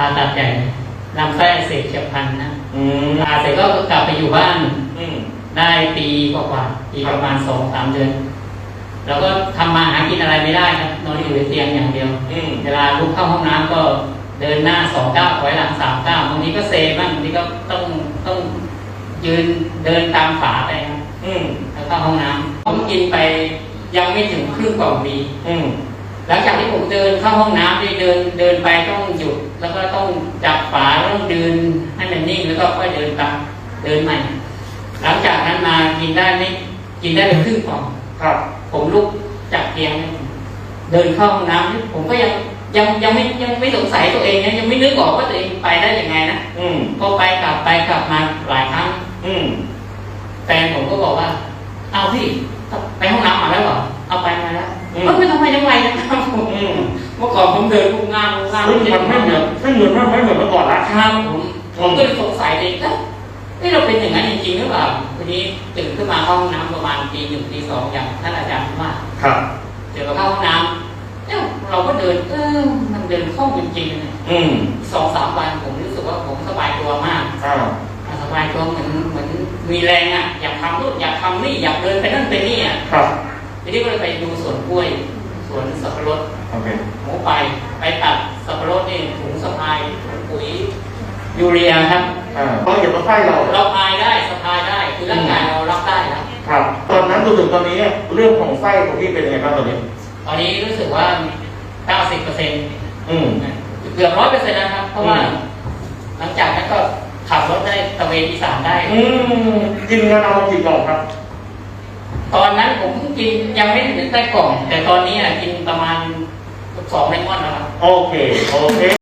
ผ่าตัดใหญ่ลำไส้อักเสบเฉียบพลันนะอืมผ่าเสร็จก็กลับไปอยู่บ้าน อืม ได้ปีกว่าๆปีประมาณสองสามเดือน แล้วก็ทำมาหากินอะไรไม่ได้ครับนอนอยู่ในเตียงอย่างเดียว อืม เวลาลุกเข้าห้องน้ำก็เดินหน้าสองก้าวถอยหลังสามก้าวบางทีก็เซบ้างบางทีก็ต้องต้องยืนเดินตามฝาไปครับอืม แล้วเข้าห้องน้ำผมกินไปยังไม่ถึงครึ่งกล่องดี อืม หลังจากที่ผมเดินเข้าห้องน้ำที่เดินเดินไปต้องหยุด แล้วก็ต้องจับฝาแล้วต้องเดินให้มันนิ่งแล้วก็ค่อยเดินตามเดินใหม่ หลังจากนั้นมากินได้ไม่กินได้เป็นครึ่งกล่องครับ ผมลุกจากเตียง เดินเข้าห้องน้ำผมก็ยังยังยังไม่ยังไม่สงสัยตัวเองนะยังไม่นึกออกว่าตัวเองไปได้ยังไงนะอืมพอไปกลับไปกลับมาหลายครั้ง อืมแฟนผมก็บอกว่า เอาพี่ มาแล้วอืมเอ้ยไม่ทำไมยังไงนะครับผมอืมเมื่อก่อนผมเดินพุ่งง่ามพุ่งง่ามซึ่งมันไม่เหมือนซึ่งเหมือนไม่เหมือนเมื่อก่อนละครับผมผมก็เลยสงสัยเลยเอ๊ะเอ๊ะเราเป็นอย่างนั้นจริงๆหรือเปล่าทีนี้ตื่นขึ้นมาเข้าห้องน้ำประมาณตีหนึ่งตีสองอย่างท่านอาจารย์ว่าครับเดี๋ยวเราเข้าห้องน้ำเอ้าเราก็เดินเออมันเดินคล่องจริงๆนะอืมสองสามวันผมรู้สึกว่าผมสบายตัวมากอ่าสบายตัวเหมือนเหมือนมีแรงอะอยากทำนู่นอยากทำนี่อยากเดินไปนั่นไปนี่อะครับที นี้ก็เลยไปดูสวนกล้วยสวนสับปะรดโอเคหมูไปไปตัดสับปะรดนี่ถุงสะพายถุงปุ๋ยยูเรียครับอ่าก็เกี่ยวกับไส้เรา เราพายได้สะพายได้คือร่างกายเรารับได้แล้วครับ ตอนนั้นจนถึงตอนนี้เนี่ยเรื่องของไส้ของพี่เป็นยังไงบ้างตอนนี้ ตอนนี้รู้สึกว่า 90เปอร์เซ็นต์อืมเกือบร้อยเปอร์เซ็นต์นะครับ เพราะว่าอืมหลังจากนั้นก็ขับรถได้ตะเวนอีสานได้ อืมกินกันเอากี่กล่องครับ ตอนนั้นผมกินยังไม่ถึงใต้กล่อง แต่ตอนนี้อะกินประมาณสองเลมอนแล้วครับ โอเค โอเค